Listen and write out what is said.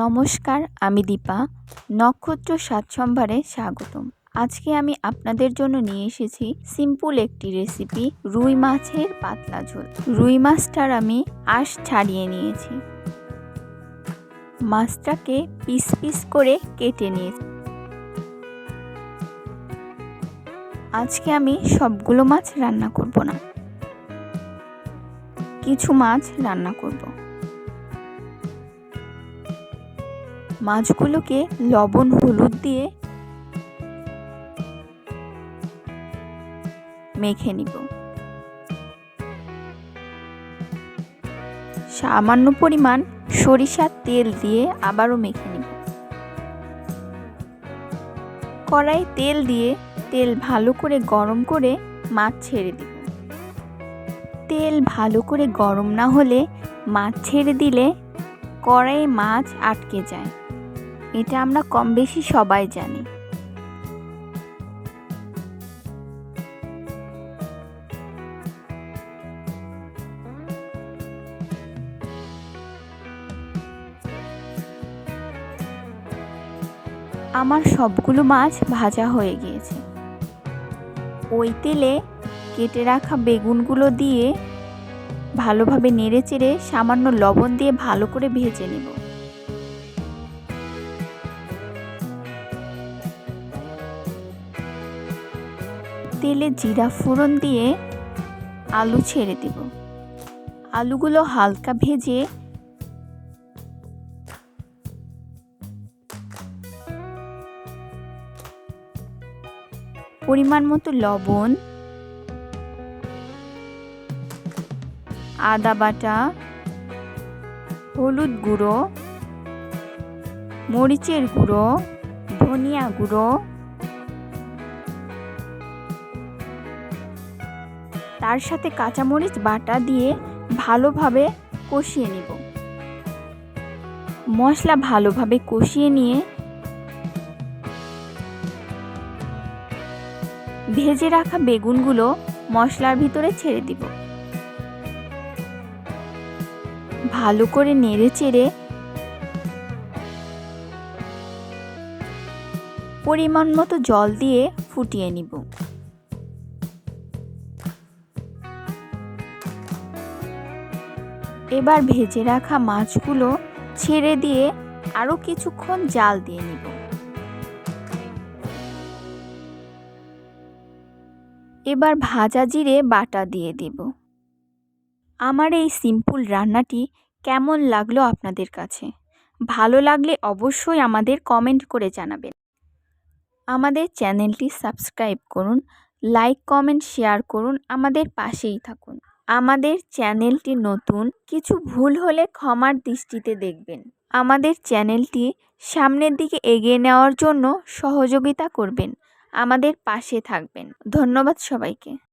নমস্কার, আমি দীপা। নক্ষত্র সাত সম্ভারে স্বাগতম। আজকে আমি আপনাদের জন্য নিয়ে এসেছি সিম্পল একটি রেসিপি রুই মাছের পাতলা ঝোল। রুই মাছটার আমি আঁশ ছাড়িয়ে নিয়েছি। মাছটাকে পিস পিস করে কেটে নিয়েছি। আজকে আমি সবগুলো মাছ রান্না করব না। কিছু মাছ রান্না করব। মাছগুলোকে লবণ, হলুদ দিয়ে মেখে নিব। সামান্য পরিমাণ সরিষার তেল দিয়ে আবারও মেখে নিব। কড়াই তেল দিয়ে তেল ভালো করে গরম করে মাছ ছেড়ে দিব। তেল ভালো করে গরম না হলে মাছ ছেড়ে দিলে কড়াইয়ে মাছ আটকে যায়। এটা আমরা কম বেশি সবাই জানি। আমার সবগুলো মাছ ভাজা হয়ে গিয়েছে। ওই তেলে কেটে রাখা বেগুনগুলো দিয়ে ভালোভাবে নেড়ে চেড়ে সামান্য লবণ দিয়ে ভালো করে ভেজে নেব। তেলে জিরা ফোড়ন দিয়ে আলু ছেড়ে দেব। আলুগুলো হালকা ভেজে পরিমাণ মতো লবণ, আদা বাটা, হলুদ গুঁড়ো, মরিচের গুঁড়ো, ধনিয়া গুঁড়ো তার সাথে কাঁচামরিচ বাটা দিয়ে ভালোভাবে কষিয়ে নিব। মশলা ভালোভাবে কষিয়ে নিয়ে ভেজে রাখা বেগুনগুলো মশলার ভিতরে ছেড়ে দিব। ভালো করে নেড়ে চেড়ে পরিমাণ মতো জল দিয়ে ফুটিয়ে নিব। এবার ভেজে রাখা মাছগুলো ছেড়ে দিয়ে আরও কিছুক্ষণ জাল দিয়ে নিব। এবার ভাজা জিরে বাটা দিয়ে দেব। আমার এই সিম্পল রান্নাটি কেমন লাগল আপনাদের কাছে? ভালো লাগলে অবশ্যই আমাদের কমেন্ট করে জানাবেন। আমাদের চ্যানেলটি সাবস্ক্রাইব করুন, লাইক, কমেন্ট, শেয়ার করুন, আমাদের পাশেই থাকুন। আমাদের চ্যানেলটি নতুন, কিছু ভুল হলে ক্ষমার দৃষ্টিতে দেখবেন। আমাদের চ্যানেলটি সামনের দিকে এগিয়ে নেওয়ার জন্য সহযোগিতা করবেন। আমাদের পাশে থাকবেন। ধন্যবাদ সবাইকে।